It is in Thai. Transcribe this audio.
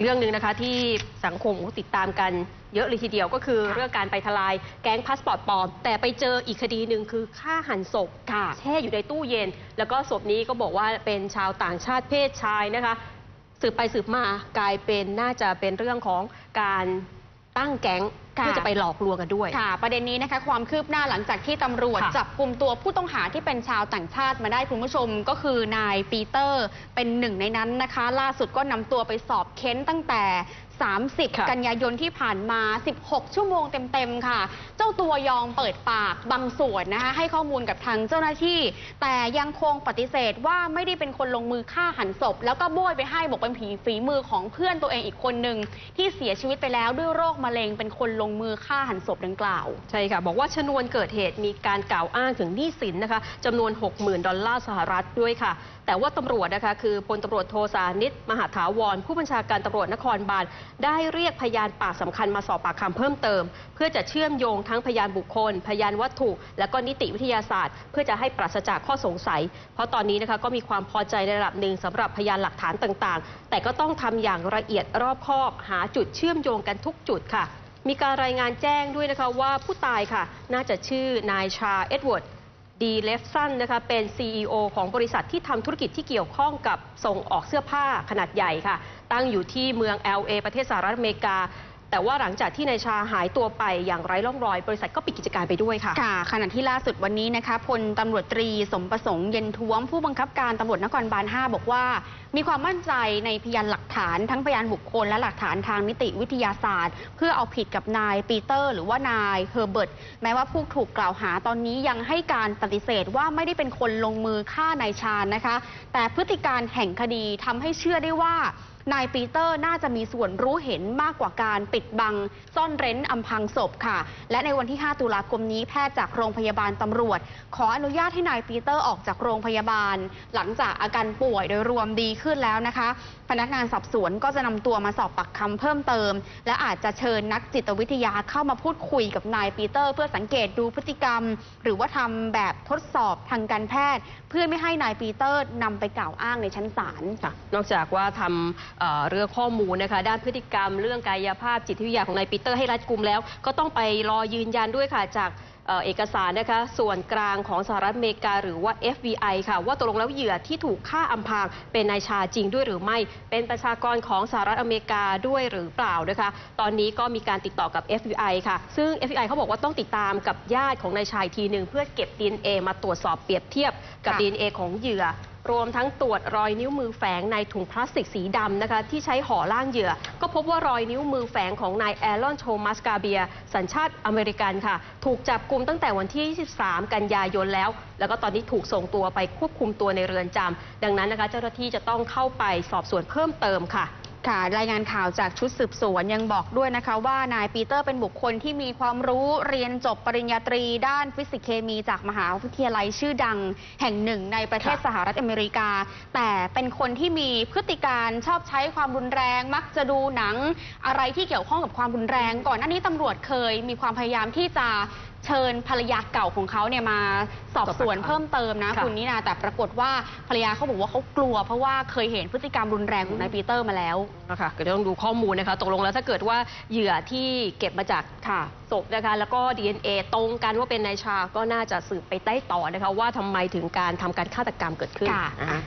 เรื่องหนึ่งนะคะที่สังคมติดตามกันเยอะเลยทีเดียวก็คือค่ะเรื่องการไปทลายแก๊งพาสปอร์ตปลอม แต่ไปเจออีกคดีหนึ่งคือฆ่าหันศพค่ะแช่อยู่ในตู้เย็น แล้วก็ศพนี้ก็บอกว่าเป็นชาวต่างชาติเพศชายนะคะ สืบไปสืบมากลายเป็นน่าจะเป็นเรื่องของการตั้งแก๊งค่ะ เพื่อจะไปหลอกลวงกันด้วย ค่ะ ประเด็นนี้นะคะความคืบหน้าหลังจากที่ตำรวจค่ะจับกลุ่มตัวผู้ต้องหาที่เป็นชาวต่างชาติมาได้คุณผู้ชมก็คือนายปีเตอร์เป็นหนึ่งในนั้นนะคะ ล่าสุดก็นำตัวไปสอบเค้นตั้งแต่30ค่ะกันยายนที่ผ่านมา 16 ชั่วโมงเต็มๆค่ะ เจ้าตัวยอมเปิดปากบางส่วนนะคะให้ข้อมูลกับทางเจ้าหน้าที่ แต่ยังคงปฏิเสธว่าไม่ได้เป็นคนลงมือฆ่าหันศพ แล้วก็โบยไปให้บอกเป็นผีฝีมือของเพื่อนตัวเองอีกคนหนึ่งที่เสียชีวิตไปแล้วด้วยโรคมะเร็งเป็นคนลงมือฆ่าหันศพดังกล่าว ใช่ค่ะ บอกว่าชนวนเกิดเหตุมีการกล่าวอ้างถึงหนี้สินนะคะจำนวน 60,000 ดอลลาร์สหรัฐด้วยค่ะ แต่ว่าตำรวจนะคะคือพลตำรวจโทสานิตมหาถาวร ผู้บัญชาการตำรวจนครบาลได้เรียกพยานปากสำคัญมาสอบปากคำเพิ่มเติม เพื่อจะเชื่อมโยงทั้งพยานบุคคล พยานวัตถุ และก็นิติวิทยาศาสตร์ เพื่อจะให้ปราศจากข้อสงสัย เพราะตอนนี้นะคะก็มีความพอใจในระดับหนึ่งสำหรับพยานหลักฐานต่างๆ แต่ก็ต้องทำอย่างละเอียดรอบคอบ หาจุดเชื่อมโยงกันทุกจุดค่ะ มีการรายงานแจ้งด้วยนะคะว่าผู้ตายค่ะ น่าจะชื่อนายชาเอ็ดเวิร์ด ดีเลฟสันนะคะเป็น CEO ของบริษัทที่ทำธุรกิจที่เกี่ยวข้องกับส่งออกเสื้อผ้าขนาดใหญ่ค่ะ ตั้งอยู่ที่เมือง LA ประเทศสหรัฐอเมริกา แต่ว่าหลังจากที่นายชาหายตัวไปอย่างไร้ร่องรอย บริษัทก็ปิดกิจการไปด้วยค่ะ ค่ะ ขณะที่ล่าสุดวันนี้นะคะพลตำรวจตรีสมประสงค์เย็นท้วมผู้บังคับการตำรวจนครบาล 5 บอกว่า มีความมั่นใจในพยานหลักฐานทั้งพยานบุคคลและหลักฐานทางนิติวิทยาศาสตร์ เพื่อเอาผิดกับนายปีเตอร์ หรือว่านายเฮอร์เบิร์ตแม้ว่าผู้ถูกกล่าวหาตอนนี้ยังให้การปฏิเสธว่าไม่ได้เป็นคนลงมือฆ่านายชาญนะคะ แต่พฤติการแห่งคดีทำให้เชื่อได้ว่านายปีเตอร์น่าจะมีส่วนรู้เห็นมากกว่าการปิดบัง ซ่อนเร้นอำพรางศพค่ะ และในวันที่ 5 ตุลาคมนี้แพทย์จากโรงพยาบาลตำรวจ ขออนุญาตให้นายปีเตอร์ออกจากโรงพยาบาล หลังจากอาการป่วยโดยรวมดีขึ้นแล้วนะคะ พนักงานสอบสวนก็จะนำตัวมาสอบปากคำเพิ่มเติม และอาจจะเชิญนักจิตวิทยาเข้ามาพูดคุยกับนายปีเตอร์ เพื่อสังเกตดูพฤติกรรม หรือว่าทำแบบทดสอบทางการแพทย์ เพื่อไม่ให้นายปีเตอร์นำไปกล่าวอ้างในชั้นศาลค่ะนอกจากว่าทำเเรื่องข้อมูลนะคะ ด้านพฤติกรรม เรื่องกายภาพจิตวิทยาของนายปีเตอร์ให้รัดกุมแล้ว ก็ต้องไปรอยืนยันด้วยค่ะจากเอกสารนะคะส่วนกลางของสหรัฐอเมริกาหรือว่า FBI ค่ะ ว่าตกลงแล้วเหยื่อที่ถูกฆ่าอำพรางเป็นนายชาจริงด้วยหรือไม่ เป็นประชากรของสหรัฐอเมริกาด้วยหรือเปล่านะคะ ตอนนี้ก็มีการติดต่อกับ FBI ค่ะ ซึ่ง FBI เขาบอกว่าต้องติดตามกับญาติของนายชายทีหนึ่งเพื่อเก็บ DNA มาตรวจสอบเปรียบเทียบกับ DNA ของเหยื่อ รวมทั้งตรวจรอยนิ้วมือแฝงในถุงพลาสติกสีดำนะคะที่ใช้ห่อล่างเหยื่อ ก็พบว่ารอยนิ้วมือแฝงของนายแอรอนโชมัสกาเบีย สัญชาติอเมริกันค่ะ ถูกจับกลุมตั้งแต่วันที่ 23 กันยายนแล้ว แล้วก็ตอนนี้ถูกส่งตัวไปควบคุมตัวในเรือนจำดังนั้นนะคะเจ้าหน้าที่จะต้องเข้าไปสอบสวนเพิ่มเติมค่ะ ค่ะรายงานข่าวจากชุดสืบสวนยังบอกด้วยนะคะว่านายปีเตอร์เป็นบุคคลที่มีความรู้เรียนจบปริญญาตรีด้านฟิสิกส์เคมี จากมหาวิทยาลัยชื่อดังแห่งหนึ่งในประเทศสหรัฐอเมริกา แต่เป็นคนที่มีพฤติการชอบใช้ความรุนแรง มักจะดูหนังอะไรที่เกี่ยวข้องกับความรุนแรง ก่อนหน้านี้ตำรวจเคยมีความพยายามที่จะ เชิญภรรยาเก่าของเขาเนี่ยมาสอบสวนเพิ่มเติมนะค่ะคุณนี่นาแต่ปรากฏว่าภรรยาเขาบอกว่าเขากลัว เพราะว่าเคยเห็นพฤติกรรมรุนแรงของนายปีเตอร์มาแล้วนะคะก็ต้องดูข้อมูลนะคะตกลงแล้วถ้าเกิดว่าเหยื่อที่เก็บมาจากค่ะศพนะคะแล้วก็ DNA ตรงกันว่าเป็นนายชาก็น่าจะสืบไปใต้ต่อนะคะว่าทำไมถึงการทำการฆาตกรรมเกิดขึ้นค่ะนะคะ